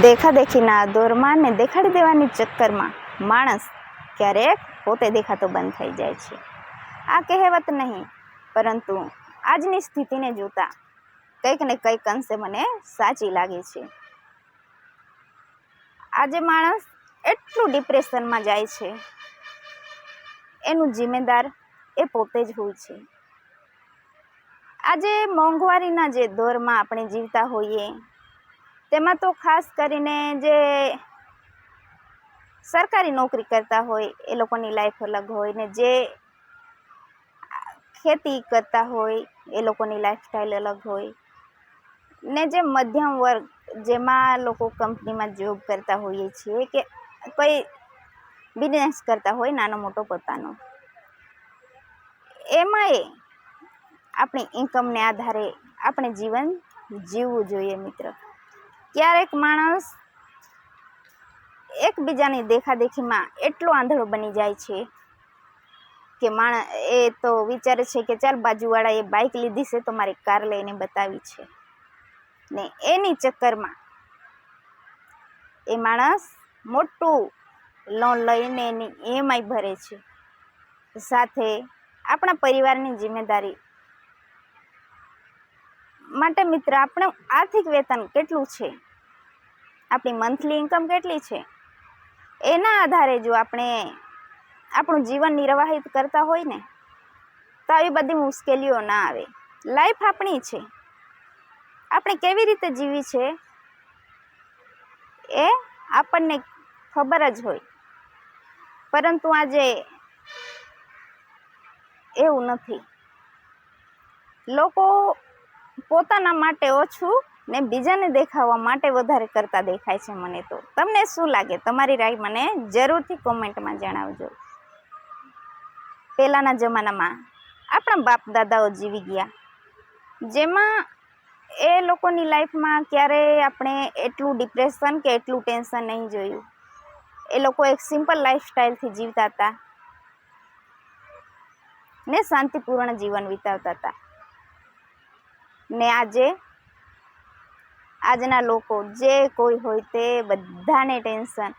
દેખાદેખીના દોરમાં ને દેખાડી દેવાની ચક્કરમાં માણસ ક્યારેક પોતે દેખાતો બંધ થઈ જાય છે. આ કહેવત નહીં, પરંતુ આજની સ્થિતિને જોતા કંઈક ને કંઈક અંશે મને સાચી લાગે છે. આજે માણસ એટલું ડિપ્રેશનમાં જાય છે. એનું જિમ્મેદાર એ પોતે જ હોય છે. આજે મોંઘવારીના જે દોરમાં આપણે જીવતા હોઈએ તેમાં તો ખાસ કરીને જે સરકારી નોકરી કરતા હોય, એ લોકોની લાઈફ અલગ હોય ને જે ખેતી કરતા હોય, એ લોકોની લાઈફસ્ટાઈલ અલગ હોય. ને જે મધ્યમ વર્ગ, જેમાં લોકો કંપનીમાં જોબ કરતા હોઈએ છીએ કે કોઈ બિઝનેસ કરતા હોય નાનો મોટો પોતાનો. એમાંય આપણી ઇન્કમને આધારે આપણે જીવન જીવવું જોઈએ મિત્ર. ક્યારેક માણસ એકબીજાની દેખાદેખીમાં એટલો આંધળો બની જાય છે કે માણસ એ તો વિચારે છે કે ચાલ બાજુવાળાએ બાઇક લીધી છે તો મારી કાર લઈને બતાવી છે. ને એની ચક્કરમાં એ માણસ મોટું લોન લઈને એની ઈએમઆઈ ભરે છે. સાથે આપણા પરિવારની જિમ્મેદારી માટે મિત્ર, આપણે આર્થિક વેતન કેટલું છે? આપણી મંથલી ઇન્કમ કેટલી છે? એના આધારે જો આપણે આપણું જીવન નિર્વાહિત કરતા હોય ને, તો આવી બધી મુશ્કેલીઓ ના આવે. લાઈફ આપણી છે. આપણે કેવી રીતે જીવી છે? એ આપણને ખબર જ હોય. પરંતુ આજે એવું નથી. લોકો પોતાના માટે ઓછું ને બીજાને દેખાવા માટે વધારે કરતા દેખાય છે મને તો. તમને શું લાગે? તમારી રાય મને જરૂરથી કોમેન્ટમાં જણાવજો. પહેલાંના જમાનામાં આપણા બાપ દાદાઓ જીવી ગયા. જેમાં એ લોકોની લાઈફમાં ક્યારેય આપણે એટલું ડિપ્રેશન કે એટલું ટેન્શન નહીં જોયું. એ લોકો એક સિમ્પલ લાઈફસ્ટાઈલથી જીવતા હતા. ને શાંતિપૂર્ણ જીવન વિતાવતા હતા. ને આજે આજના લોકો જે કોઈ હોય તે બધાને ટેન્શન.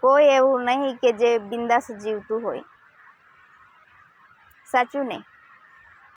કોઈ એવું નહીં કે જે બિંદાસ જીવતું હોય. સાચું ને?